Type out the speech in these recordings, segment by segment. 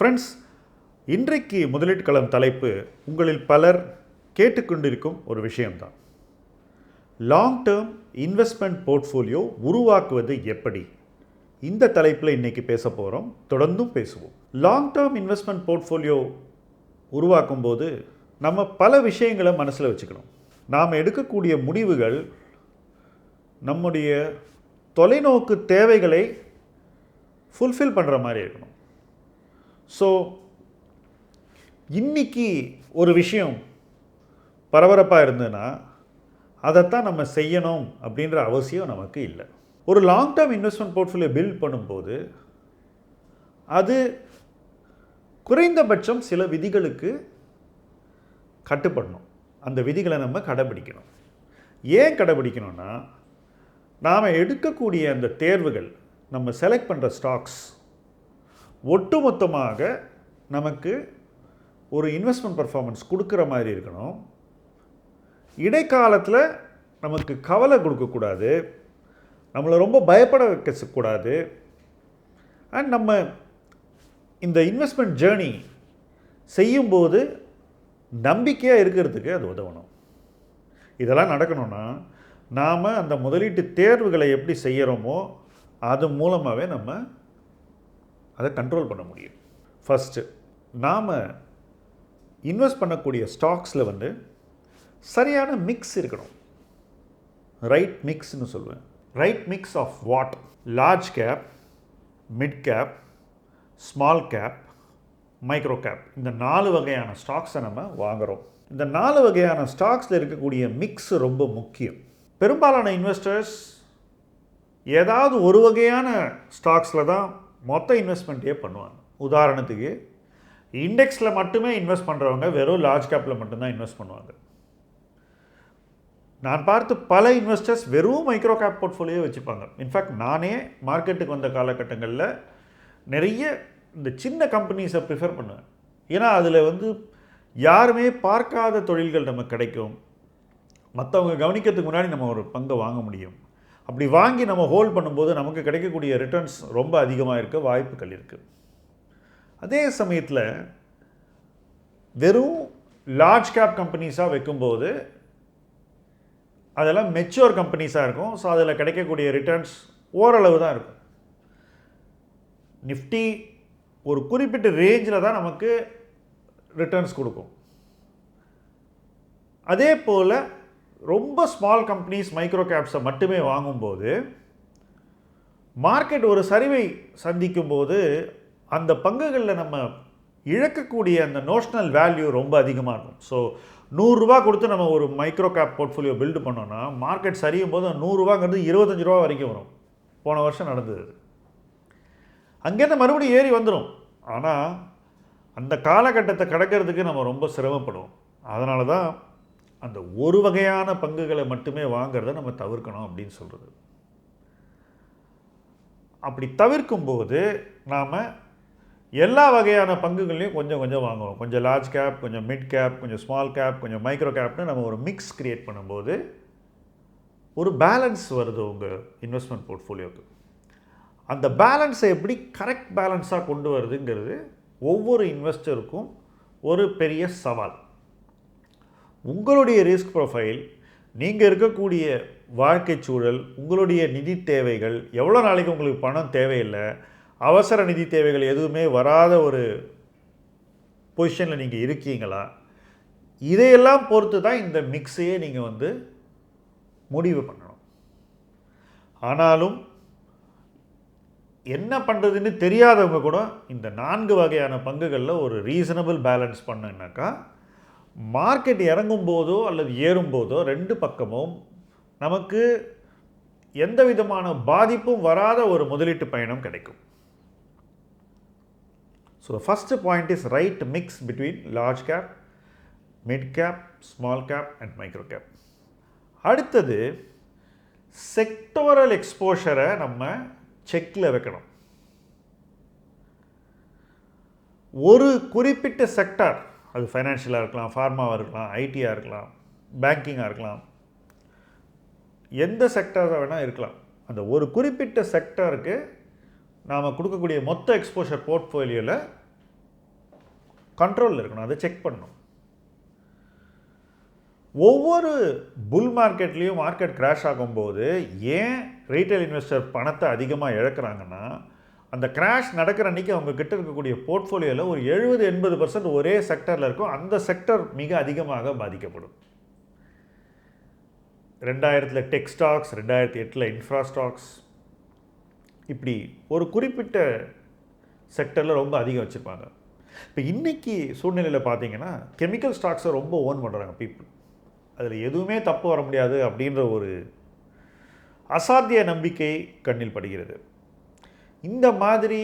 Friends இன்றைக்கு முதலீட்டு களம் தலைப்பு உங்களில் பலர் கேட்டுக்கொண்டிருக்கும் ஒரு விஷயம்தான். லாங் டேர்ம் இன்வெஸ்ட்மெண்ட் போர்ட்ஃபோலியோ உருவாக்குவது எப்படி? இந்த தலைப்பில் இன்றைக்கி பேச போகிறோம் தொடர்ந்தும் பேசுவோம். லாங் டேர்ம் இன்வெஸ்ட்மெண்ட் போர்ட்ஃபோலியோ உருவாக்கும் போது நம்ம பல விஷயங்களை மனசில் வச்சுக்கணும். நாம் எடுக்கக்கூடிய முடிவுகள் நம்முடைய தொலைநோக்கு தேவைகளை ஃபுல்ஃபில் பண்ணுற மாதிரி இருக்கணும். ஸோ இன்னைக்கு ஒரு விஷயம் பரபரப்பாக இருந்ததுன்னா அதைத்தான் நம்ம செய்யணும் அப்படின்ற அவசியம் நமக்கு இல்லை. ஒரு long term investment portfolio build பண்ணும்போது அது குறைந்தபட்சம் சில விதிகளுக்கு கட்டுப்படணும். அந்த விதிகளை நம்ம கடைபிடிக்கணும் ஏன் கடைபிடிக்கணும்னா நாம் எடுக்கக்கூடிய அந்த தேர்வுகள் நம்ம செலக்ட் பண்ணுற ஸ்டாக்ஸ் ஒட்டுமொத்தமாக நமக்கு ஒரு இன்வெஸ்ட்மெண்ட் பர்ஃபார்மன்ஸ் கொடுக்குற மாதிரி இருக்கணும். இடைக்காலத்தில் நமக்கு கவலை கொடுக்கக்கூடாது. நம்மளை ரொம்ப பயப்பட வைக்கக்கூடாது. அண்ட் நம்ம இந்த இன்வெஸ்ட்மெண்ட் ஜேர்னி செய்யும்போது நம்பிக்கையாக இருக்கிறதுக்கு அது உதவணும். இதெல்லாம் நடக்கணும்னா நாம் அந்த முதலீட்டு தேர்வுகளை எப்படி செய்கிறோமோ அது மூலமாகவே நம்ம அதை கண்ட்ரோல் பண்ண முடியும். ஃபஸ்ட்டு நாம் இன்வெஸ்ட் பண்ணக்கூடிய ஸ்டாக்ஸில் வந்து சரியான மிக்ஸ் இருக்கணும். ரைட் மிக்ஸ்னு சொல்லுவேன். Right mix of what large cap mid cap small cap micro cap இந்த நாலு வகையான ஸ்டாக்ஸை நம்ம வாங்குகிறோம் இந்த நாலு வகையான ஸ்டாக்ஸில் இருக்கக்கூடிய மிக்ஸ் ரொம்ப முக்கியம். பெரும்பாலான இன்வெஸ்டர்ஸ் ஏதாவது ஒரு வகையான ஸ்டாக்ஸில் தான் மொத்த இன்வெஸ்ட்மெண்ட்டே பண்ணுவாங்க. உதாரணத்துக்கு இண்டெக்ஸில் மட்டுமே இன்வெஸ்ட் பண்ணுறவங்க வெறும் லார்ஜ் கேப்பில் மட்டும்தான் இன்வெஸ்ட் பண்ணுவாங்க. நான் பார்த்து பல இன்வெஸ்டர்ஸ் வெறும் மைக்ரோ கேப் போர்ட்ஃபோலியோ வச்சுப்பாங்க. இன்ஃபேக்ட் நானே மார்க்கெட்டுக்கு வந்த காலகட்டங்களில் நிறைய இந்த சின்ன கம்பெனிஸை ப்ரிஃபர் பண்ணுவேன். ஏன்னா அதில் வந்து யாருமே பார்க்காத தொழில்கள் நமக்கு கிடைக்கும். மற்றவங்க கவனிக்கிறதுக்கு முன்னாடி நம்ம ஒரு பங்கை வாங்க முடியும். அப்படி வாங்கி நம்ம ஹோல்ட் பண்ணும்போது நமக்கு கிடைக்கக்கூடிய ரிட்டர்ன்ஸ் ரொம்ப அதிகமாக இருக்க வாய்ப்புகள் இருக்குது அதே சமயத்தில் வெறும் லார்ஜ் கேப் கம்பெனிஸாக வைக்கும்போது அதெல்லாம் மெச்சூர் கம்பெனிஸாக இருக்கும். ஸோ அதில் கிடைக்கக்கூடிய ரிட்டர்ன்ஸ் ஓரளவு தான் இருக்கும். நிஃப்டி ஒரு குறிப்பிட்ட ரேஞ்சில் தான் நமக்கு ரிட்டர்ன்ஸ் கொடுக்கும். அதே போல் ரொம்ப ஸ்மால் கம்பெனிஸ் மைக்ரோ கேப்ஸை மட்டுமே வாங்கும்போது மார்க்கெட் ஒரு சரிவை சந்திக்கும் போது அந்த பங்குகளில் நம்ம இழக்கக்கூடிய அந்த நோஷனல் வேல்யூ ரொம்ப அதிகமாக இருக்கும். ஸோ நூறுரூவா கொடுத்து நம்ம ஒரு மைக்ரோ கேப் போர்ட்ஃபோலியோ பில்டு பண்ணோன்னா மார்க்கெட் சரியும் போது நூறுரூவாங்கிறது இருபத்தஞ்சி ரூபா வரைக்கும் வரும். போன வருஷம் நடந்தது. அங்கேருந்து மறுபடியும் ஏறி வந்துடும் ஆனால் அந்த காலகட்டத்தை கடக்கிறதுக்கு நம்ம ரொம்ப சிரமப்படுவோம். அதனால தான் அந்த ஒரு வகையான பங்குகளை மட்டுமே வாங்கிறத நம்ம தவிர்க்கணும் அப்படின்னு சொல்கிறது அப்படி தவிர்க்கும்போது நாம் எல்லா வகையான பங்குகள்லையும் கொஞ்சம் கொஞ்சம் வாங்குவோம். கொஞ்சம் லார்ஜ் கேப் கொஞ்சம் மிட் கேப் கொஞ்சம் ஸ்மால் கேப் கொஞ்சம் மைக்ரோ கேப்னு நம்ம ஒரு மிக்ஸ் க்ரியேட் பண்ணும்போது ஒரு பேலன்ஸ் வருது உங்கள் இன்வெஸ்ட்மெண்ட் போர்ட்ஃபோலியோக்கு அந்த பேலன்ஸை எப்படி கரெக்ட் பேலன்ஸாக கொண்டு வருதுங்கிறது ஒவ்வொரு இன்வெஸ்டருக்கும் ஒரு பெரிய சவால். உங்களுடைய ரிஸ்க் ப்ரொஃபைல் நீங்கள் இருக்கக்கூடிய வாழ்க்கை சூழல் உங்களுடைய நிதி தேவைகள் எவ்வளோ நாளைக்கு உங்களுக்கு பணம் தேவையில்லை அவசர நிதி தேவைகள் எதுவுமே வராத ஒரு பொசிஷனில் நீங்கள் இருக்கீங்களா? இதையெல்லாம் பொறுத்து தான் இந்த மிக்ஸையே நீங்கள் வந்து முடிவு பண்ணணும். ஆனாலும் என்ன பண்ணுறதுன்னு தெரியாதவங்க கூட இந்த நான்கு வகையான பங்குகளில் ஒரு ரீசனபிள் பேலன்ஸ் பண்ணுனாக்கா மார்க்கெட் இறங்கும் போதோ அல்லது ஏறும்போதோ ரெண்டு பக்கமும் நமக்கு எந்த விதமான பாதிப்பும் வராத ஒரு முதலீட்டு பயணம் கிடைக்கும். So first point is right mix between large cap mid cap small cap and micro cap அடுத்தது செக்டோரல் எக்ஸ்போஷரை நம்ம செக்கில் வைக்கணும். ஒரு குறிப்பிட்ட செக்டார் அது ஃபைனான்ஷியலாக இருக்கலாம் ஃபார்மாவாக இருக்கலாம் ஐடியாக இருக்கலாம் பேங்கிங்காக இருக்கலாம். எந்த செக்டாராக வேணால் இருக்கலாம். அந்த ஒரு குறிப்பிட்ட செக்டருக்கு நாம் கொடுக்கக்கூடிய மொத்த எக்ஸ்போஷர் போர்ட்ஃபோலியோவில் கண்ட்ரோலில் இருக்கணும் அதை செக் பண்ணணும். ஒவ்வொரு புல் மார்க்கெட்லேயும் மார்க்கெட் கிராஷ் ஆகும்போது ஏன் ரீட்டைல் இன்வெஸ்டர் பணத்தை அதிகமாக இழக்கிறாங்கன்னா அந்த கிராஷ் நடக்கிற அன்றைக்கி அவங்க கிட்ட இருக்கக்கூடிய போர்ட்ஃபோலியோவில் ஒரு எழுபது எண்பது பர்சன்ட் ஒரே செக்டரில் இருக்கும். அந்த செக்டர் மிக அதிகமாக பாதிக்கப்படும். ரெண்டாயிரத்தில் டெக் ஸ்டாக்ஸ் ரெண்டாயிரத்தி எட்டில் இன்ஃப்ராஸ்டாக்ஸ் இப்படி ஒரு குறிப்பிட்ட செக்டரில் ரொம்ப அதிகம் வச்சுருப்பாங்க. இப்போ இன்றைக்கி சூழ்நிலையில் பார்த்தீங்கன்னா கெமிக்கல் ஸ்டாக்ஸை ரொம்ப ஓன் பண்ணுறாங்க பீப்புள் அதில் எதுவுமே தப்பு வர முடியாது அப்படின்ற ஒரு அசாத்திய நம்பிக்கை கண்ணில் படுகிறது. இந்த மாதிரி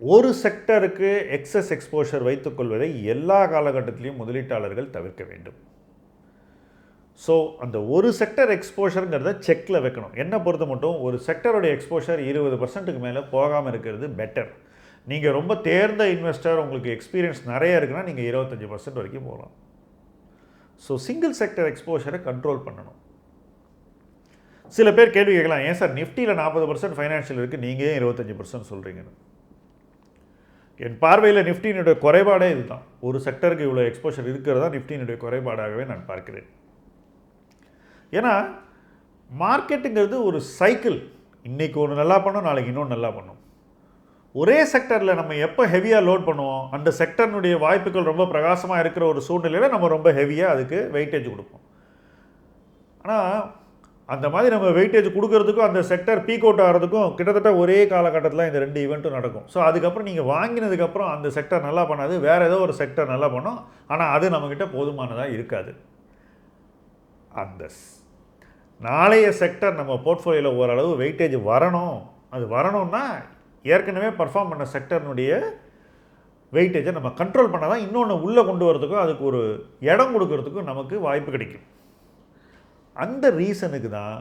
ஒரு செக்டருக்கு எக்ஸஸ் எக்ஸ்போஷர் வைத்துக்கொள்வதை எல்லா காலகட்டத்திலையும் முதலீட்டாளர்கள் தவிர்க்க வேண்டும். ஸோ அந்த ஒரு செக்டர் எக்ஸ்போஷருங்கிறத செக்கில் வைக்கணும். என்ன பொறுத்த மட்டும் ஒரு செக்டரோட எக்ஸ்போஷர் இருபது பர்சன்ட்டுக்கு மேலே போகாமல் இருக்கிறது பெட்டர் நீங்கள் ரொம்ப தேர்ந்த இன்வெஸ்டர் உங்களுக்கு எக்ஸ்பீரியன்ஸ் நிறைய இருக்குன்னா நீங்கள் இருபத்தஞ்சி பர்சன்ட் வரைக்கும் போகலாம். ஸோ சிங்கிள் செக்டர் எக்ஸ்போஷரை கண்ட்ரோல் பண்ணணும். சில பேர் கேள்வி கேட்கலாம் ஏன் சார் நிஃப்டியில் நாற்பது பர்சன்ட் ஃபைனான்ஷியல் இருக்குது நீங்கள் ஏன் இருபத்தஞ்சி பர்சன்ட் சொல்கிறீங்கன்னு என் பார்வையில் நிஃப்டியினுடைய குறைபாடே இதுதான். ஒரு செக்டருக்கு இவ்வளோ எக்ஸ்போஷர் இருக்கிறதா நிஃப்டியினுடைய குறைபாடாகவே நான் பார்க்கிறேன். ஏன்னா மார்க்கெட்டுங்கிறது ஒரு சைக்கிள் இன்றைக்கி ஒன்று நல்லா பண்ணும் நாளைக்கு இன்னொன்று நல்லா பண்ணும். ஒரே செக்டரில் நம்ம எப்போ ஹெவியாக லோட் பண்ணுவோம் அந்த செக்டர்னுடைய வாய்ப்புகள் ரொம்ப பிரகாசமாக இருக்கிற ஒரு சூழ்நிலையில் நம்ம ரொம்ப ஹெவியாக அதுக்கு வெயிட்டேஜ் கொடுப்போம். ஆனால் அந்த மாதிரி நம்ம வெயிட்டேஜ் கொடுக்கறதுக்கும் அந்த செக்டர் பீக் அவுட் ஆகிறதுக்கும் கிட்டத்தட்ட ஒரே காலகட்டத்தில் இந்த ரெண்டு ஈவெண்ட்டும் நடக்கும். ஸோ அதுக்கப்புறம் நீங்கள் வாங்கினதுக்கப்புறம் அந்த செக்டர் நல்லா பண்ணாது வேறு ஏதோ ஒரு செக்டர் நல்லா பண்ணும். ஆனால் அது நம்மக்கிட்ட போதுமானதாக இருக்காது. அந்த நாளைய செக்டர் நம்ம போர்ட்ஃபோலியோவில் ஓரளவு வெயிட்டேஜ் வரணும். அது வரணும்னா ஏற்கனவே பர்ஃபார்ம் பண்ண செக்டர்னுடைய வெயிட்டேஜை நம்ம கண்ட்ரோல் பண்ணால் தான் இன்னொன்று உள்ளே கொண்டு வரதுக்கும் அதுக்கு ஒரு இடம் கொடுக்கறதுக்கும் நமக்கு வாய்ப்பு கிடைக்கும். அந்த ரீசனுக்கு தான்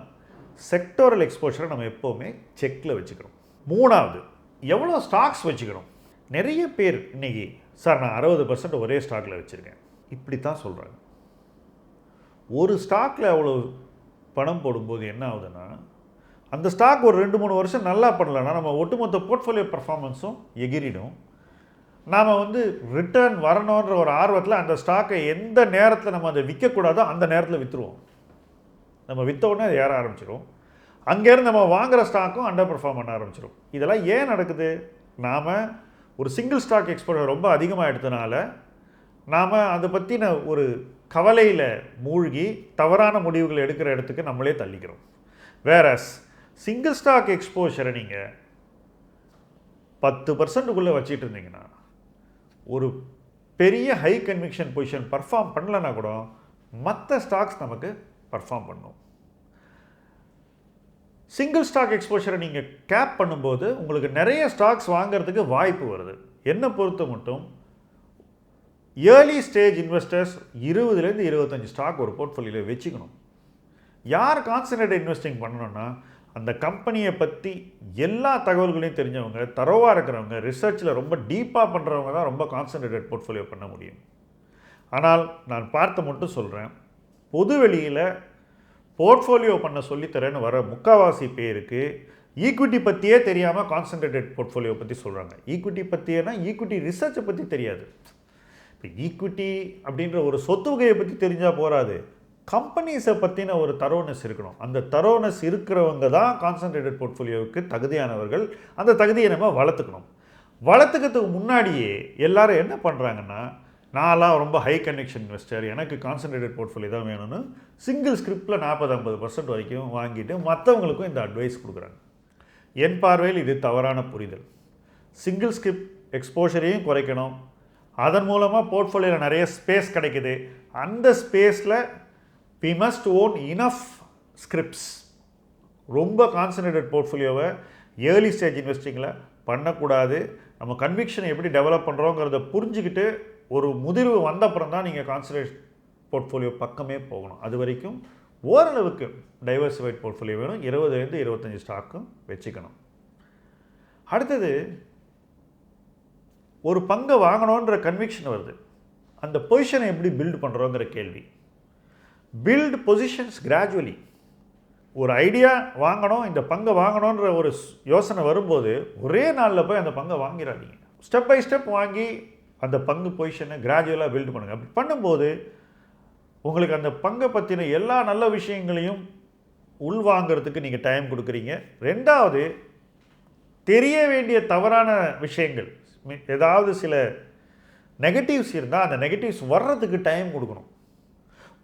செக்டோரல் எக்ஸ்போஷரை நம்ம எப்போவுமே செக்கில் வச்சுக்கிறோம். மூணாவது எவ்வளோ ஸ்டாக்ஸ் வச்சுக்கிறோம்? நிறைய பேர் இன்றைக்கி சார் நான் அறுபது பர்சன்ட் ஒரே ஸ்டாக்கில் வச்சுருக்கேன். இப்படி தான் சொல்கிறாங்க ஒரு ஸ்டாக்கில் அவ்வளோ பணம் போடும்போது என்ன ஆகுதுன்னா அந்த ஸ்டாக் ஒரு ரெண்டு மூணு வருஷம் நல்லா பண்ணலன்னா நம்ம ஒட்டுமொத்த போர்ட்ஃபோலியோ பர்ஃபார்மன்ஸும் எகிரிடும். நாம் வந்து ரிட்டர்ன் வரணுன்ற ஒரு ஆர்வத்தில் அந்த ஸ்டாக்கை எந்த நேரத்தில் நம்ம அதை விற்கக்கூடாதோ அந்த நேரத்தில் விற்றுருவோம் நம்ம விற்ற உடனே அது ஏற ஆரம்பிச்சிடும் அங்கேருந்து நம்ம வாங்குகிற ஸ்டாக்கும் அண்டர் பர்ஃபார்ம் பண்ண ஆரம்பிச்சிடும் இதெல்லாம் ஏன் நடக்குது? நாம் ஒரு சிங்கிள் ஸ்டாக் எக்ஸ்போர்ட் ரொம்ப அதிகமாக எடுத்தனால நாம் அதை பற்றின ஒரு கவலையில் மூழ்கி தவறான முடிவுகள் எடுக்கிற இடத்துக்கு நம்மளே தள்ளிக்கிறோம். வேறஸ் சிங்கிள் ஸ்டாக் எக்ஸ்போஷரை நீங்கள் பத்து பர்சன்ட்டுக்குள்ளே வச்சிட்டு இருந்தீங்கன்னா ஒரு பெரிய ஹை கன்விக்ஷன் பொசிஷன் பர்ஃபார்ம் பண்ணலன்னா கூட மற்ற ஸ்டாக்ஸ் நமக்கு பர்ஃபார்ம் பண்ணும். சிங்கிள் ஸ்டாக் எக்ஸ்போஷரை நீங்கள் கேப் பண்ணும்போது உங்களுக்கு நிறைய ஸ்டாக்ஸ் வாங்கிறதுக்கு வாய்ப்பு வருது. என்னை பொறுத்த மட்டும் ஏர்லி ஸ்டேஜ் இன்வெஸ்டர்ஸ் இருபதுலேருந்து இருபத்தஞ்சி ஸ்டாக் ஒரு போர்ட்ஃபோலியோவில் வச்சுக்கணும். யார் கான்சன்ட்ரேட் இன்வெஸ்டிங் பண்ணணும்னா அந்த கம்பெனியை பற்றி எல்லா தகவல்களையும் தெரிஞ்சவங்க தரவாக இருக்கிறவங்க ரிசர்ச்சில் ரொம்ப டீப்பாக பண்ணுறவங்க தான் ரொம்ப கான்சன்ட்ரேட்டட் போர்ட்ஃபோலியோ பண்ண முடியும். ஆனால் நான் பார்த்து மட்டும் சொல்கிறேன் பொது வெளியில் போர்ட்ஃபோலியோ பண்ண சொல்லித்தரேன்னு வர முக்காவாசி பேருக்கு ஈக்விட்டி பற்றியே தெரியாமல் கான்சன்ட்ரேட்டட் போர்ட்ஃபோலியோ பற்றி சொல்கிறாங்க ஈக்விட்டி பற்றியேனா ஈக்விட்டி ரிசர்ச்சை பற்றி தெரியாது. இப்போ ஈக்விட்டி அப்படின்ற ஒரு சொத்து வகையை பற்றி தெரிஞ்சால் போகாது கம்பெனிஸை பற்றின ஒரு தரோனஸ் இருக்கணும். அந்த தரோனஸ் இருக்கிறவங்க தான் கான்சன்ட்ரேட்டட் போர்ட்ஃபோலியோவுக்கு தகுதியானவர்கள். அந்த தகுதியை நம்ம வளர்த்துக்கணும். வளர்த்துக்கிறதுக்கு முன்னாடியே எல்லாரும் என்ன பண்ணுறாங்கன்னா நான்லாம் ரொம்ப ஹை கனெக்ஷன் இன்வெஸ்டர் எனக்கு கான்சன்ட்ரேட்டட் போர்ட்ஃபோலியோ தான் வேணும்னு சிங்கிள் ஸ்கிரிப்டில் நாற்பது ஐம்பது பர்சன்ட் வரைக்கும் வாங்கிட்டு மற்றவங்களுக்கும் இந்த அட்வைஸ் கொடுக்குறாங்க. என் பார்வையில் இது தவறான புரிதல். சிங்கிள் ஸ்கிரிப்ட் எக்ஸ்போஷரையும் குறைக்கணும். அதன் மூலமாக போர்ட்ஃபோலியோவில் நிறைய ஸ்பேஸ் கிடைக்குது. அந்த ஸ்பேஸில் we must own enough scripts ரொம்ப கான்சன்ட்ரேட்டட் போர்ட்ஃபோலியோவை ஏர்லி ஸ்டேஜ் இன்வெஸ்டிங்கில் பண்ணக்கூடாது. நம்ம கன்விக்ஷனை எப்படி டெவலப் பண்ணுறோங்கிறத புரிஞ்சுக்கிட்டு ஒரு முதிர்வு வந்தப்புறம் தான் நீங்கள் கான்சன்ட்ரேட் போர்ட்ஃபோலியோ பக்கமே போகணும். அது வரைக்கும் ஓரளவுக்கு டைவர்சிஃபைட் போர்ட்ஃபோலியோ வேணும். இருபதுலேருந்து இருபத்தஞ்சி ஸ்டாக்கும் வச்சுக்கணும். அடுத்தது ஒரு பங்கை வாங்கணுன்ற கன்விக்ஷன் வருது. அந்த பொசிஷனை எப்படி பில்ட் பண்ணுறோங்கிற கேள்வி. பில்ட் பொசிஷன்ஸ் கிராஜுவலி ஒரு ஐடியா வாங்கணும் இந்த பங்கை வாங்கணுன்ற ஒரு யோசனை வரும்போது ஒரே நாளில் போய் அந்த பங்கை வாங்கிடாதீங்க ஸ்டெப் பை ஸ்டெப் வாங்கி அந்த பங்கு பொசிஷனை கிராஜுவலாக பில்ட் பண்ணுங்கள் அப்படி பண்ணும்போது உங்களுக்கு அந்த பங்கை பற்றின எல்லா நல்ல விஷயங்களையும் உள்வாங்கிறதுக்கு நீங்கள் டைம் கொடுக்குறீங்க. ரெண்டாவது தெரிய வேண்டிய தவறான விஷயங்கள். ஏதாவது சில நெகட்டிவ்ஸ் இருந்தால் அந்த நெகட்டிவ்ஸ் வர்றதுக்கு டைம் கொடுக்கணும்.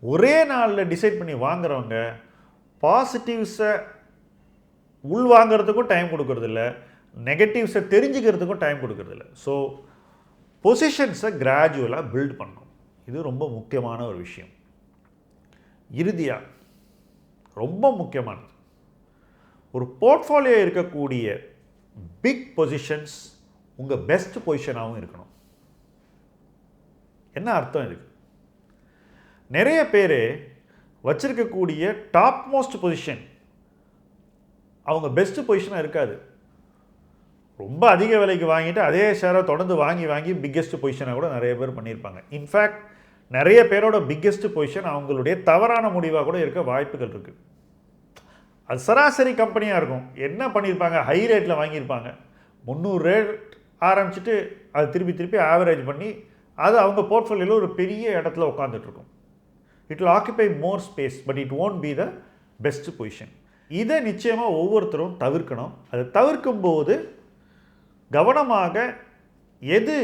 ஒரே நாளில் டிசைட் பண்ணி வாங்குறவங்க பாசிட்டிவ்ஸை உள்வாங்கிறதுக்கும் டைம் கொடுக்கறதில்ல நெகட்டிவ்ஸை தெரிஞ்சுக்கிறதுக்கும் டைம் கொடுக்கறதில்ல. ஸோ பொசிஷன்ஸை கிராஜுவலாக பில்ட் பண்ணணும். இது ரொம்ப முக்கியமான ஒரு விஷயம். இறுதியாக ரொம்ப முக்கியமானது. ஒரு போர்ட்ஃபோலியோ இருக்கக்கூடிய பிக் பொசிஷன்ஸ் உங்கள் பெஸ்ட் பொசிஷனாகவும் இருக்கணும். என்ன அர்த்தம் இதுக்கு நிறைய பேர் வச்சிருக்கக்கூடிய டாப் மோஸ்ட் பொசிஷன் அவங்க பெஸ்ட் பொசிஷனாக இருக்காது. ரொம்ப அதிக விலைக்கு வாங்கிட்டு அதே ஷேரை தொடர்ந்து வாங்கி வாங்கி பிக்கெஸ்ட் பொசிஷனை கூட நிறைய பேர் பண்ணியிருப்பாங்க. இன்ஃபேக்ட் நிறைய பேரோட பிக்கெஸ்ட் பொசிஷன் அவங்களுடைய தவறான முடிவாக கூட இருக்க வாய்ப்புகள் இருக்குது அது சராசரி கம்பெனியாக இருக்கும். என்ன பண்ணியிருப்பாங்க? ஹை ரேட்டில் வாங்கியிருப்பாங்க. முந்நூறு ரேட் ஆரம்பிச்சுட்டு அது திருப்பி திருப்பி ஆவரேஜ் பண்ணி அது அவங்க போர்ட்ஃபோலியோவில் ஒரு பெரிய இடத்துல உட்காந்துட்ருக்கும் it will occupy more space but it won't be the best position இதை நிச்சயமாக ஒவ்வொருத்தரும் தவிர்க்கணும். அதை தவிர்க்கும் போது கவனமாக எது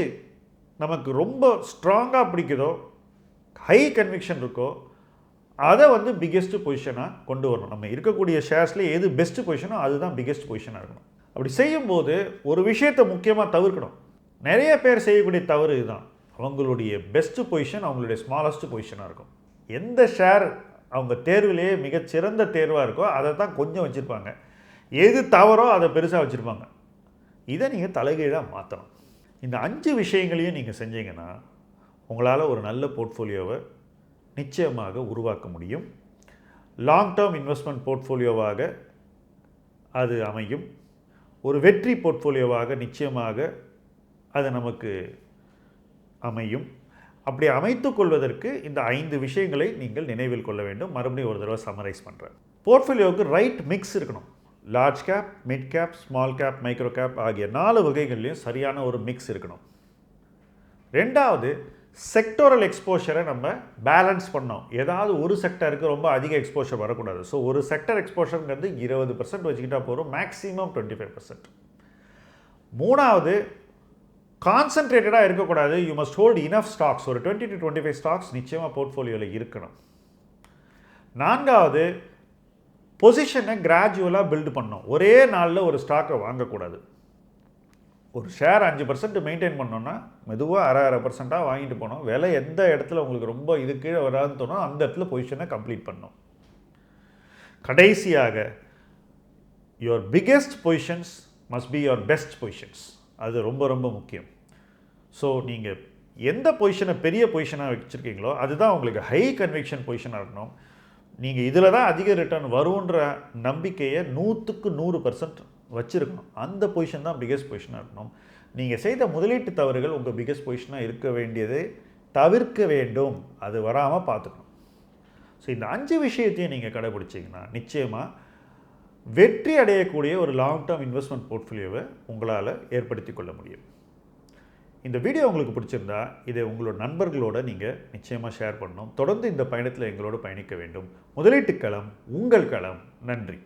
நமக்கு ரொம்ப ஸ்ட்ராங்காக பிடிக்குதோ ஹை கன்விக்ஷன் இருக்கோ அதை வந்து பிக்கெஸ்ட்டு பொசிஷனாக கொண்டு வரணும். நம்ம இருக்கக்கூடிய ஷேர்ஸில் எது பெஸ்ட் பொசிஷனோ அதுதான் பிக்கெஸ்ட் பொசிஷனாக இருக்கணும். அப்படி செய்யும்போது ஒரு விஷயத்தை முக்கியமாக தவிர்க்கணும். நிறைய பேர் செய்யக்கூடிய தவறு இதுதான். அவங்களுடைய பெஸ்ட் பொசிஷன் அவங்களுடைய ஸ்மாலஸ்ட் பொசிஷனாக இருக்கும். எந்த ஷேர் அவங்க தேர்விலேயே மிகச்சிறந்த தேர்வாக இருக்கோ அதை தான் கொஞ்சம் வச்சுருப்பாங்க. எது தவறோ அதை பெருசாக வச்சுருப்பாங்க. இதை நீங்கள் தலைகீழாக மாற்றணும் இந்த அஞ்சு விஷயங்களையும் நீங்கள் செஞ்சீங்கன்னா உங்களால் ஒரு நல்ல போர்ட்ஃபோலியோவை நிச்சயமாக உருவாக்க முடியும். லாங் டேர்ம் இன்வெஸ்ட்மெண்ட் போர்ட்ஃபோலியோவாக அது அமையும். ஒரு வெற்றி போர்ட்ஃபோலியோவாக நிச்சயமாக அது நமக்கு அமையும். அப்படி அமைத்து கொள்வதற்கு இந்த ஐந்து விஷயங்களை நீங்கள் நினைவில் கொள்ள வேண்டும். மறுபடியும் ஒரு தடவை சமரைஸ் பண்ணுறேன் போர்ட்ஃபோலியோவுக்கு ரைட் மிக்ஸ் இருக்கணும். Large cap mid cap small cap micro cap ஆகிய நாலு வகைகள்லையும் சரியான ஒரு மிக்ஸ் இருக்கணும். ரெண்டாவது செக்டோரல் எக்ஸ்போஷரை நம்ம பேலன்ஸ் பண்ணோம் ஏதாவது ஒரு செக்டருக்கு ரொம்ப அதிக எக்ஸ்போஷர் வரக்கூடாது. ஸோ ஒரு செக்டர் எக்ஸ்போஷருங்கிறது இருபது பர்சன்ட் வச்சுக்கிட்டா போதும் மேக்ஸிமம் டுவெண்ட்டி ஃபைவ் பர்சன்ட் மூணாவது கான்சன்ட்ரேட்டடாக இருக்கக்கூடாது. You must hold enough stocks ஒரு twenty to twenty five stocks நிச்சயமாக போர்ட்ஃபோலியோவில் இருக்கணும். நான்காவது பொசிஷனை கிராஜுவலாக பில்டு பண்ணோம் ஒரே நாளில் ஒரு ஸ்டாக்கை வாங்கக்கூடாது. ஒரு ஷேர் அஞ்சு பர்சன்ட் மெயின்டைன் பண்ணோன்னா மெதுவாக அரை அரை பர்சண்ட்டாக வாங்கிட்டு போனோம் விலை எந்த இடத்துல உங்களுக்கு ரொம்ப இது கீழே வராதுன்னு தோணும் அந்த இடத்துல பொசிஷனை கம்ப்ளீட் பண்ணோம் கடைசியாக your biggest positions must be your best positions அது ரொம்ப ரொம்ப முக்கியம். ஸோ நீங்கள் எந்த பொசிஷனை பெரிய பொசிஷனாக வச்சுருக்கீங்களோ அதுதான் உங்களுக்கு ஹை கன்விக்ஷன் பொசிஷனாக இருக்கணும். நீங்கள் இதில் தான் அதிக ரிட்டர்ன் வரும்ன்ற நம்பிக்கையை நூற்றுக்கு நூறு பர்சன்ட் வச்சுருக்கணும். அந்த பொசிஷன் தான் பிக்கெஸ்ட் பொசிஷனாக இருக்கணும். நீங்கள் செய்த முதலீட்டு தவறுகள் உங்கள் பிக்கெஸ்ட் பொசிஷனாக இருக்க வேண்டியதை தவிர்க்க வேண்டும். அது வராமல் பார்த்துக்கணும். ஸோ இந்த அஞ்சு விஷயத்தையும் நீங்கள் கடைபிடிச்சிங்கன்னா நிச்சயமாக வெற்றி அடையக்கூடிய ஒரு லாங் டேர்ம் இன்வெஸ்ட்மெண்ட் போர்ட்ஃபோலியோவை உங்களால் ஏற்படுத்தி கொள்ள முடியும். இந்த வீடியோ உங்களுக்கு பிடிச்சிருந்தா இதை உங்களோட நண்பர்களோட நீங்கள் நிச்சயமாக ஷேர் பண்ணணும். தொடர்ந்து இந்த பயணத்தில் எங்களோடு பயணிக்க வேண்டும். முதலீட்டு களம் உங்கள் களம். நன்றி.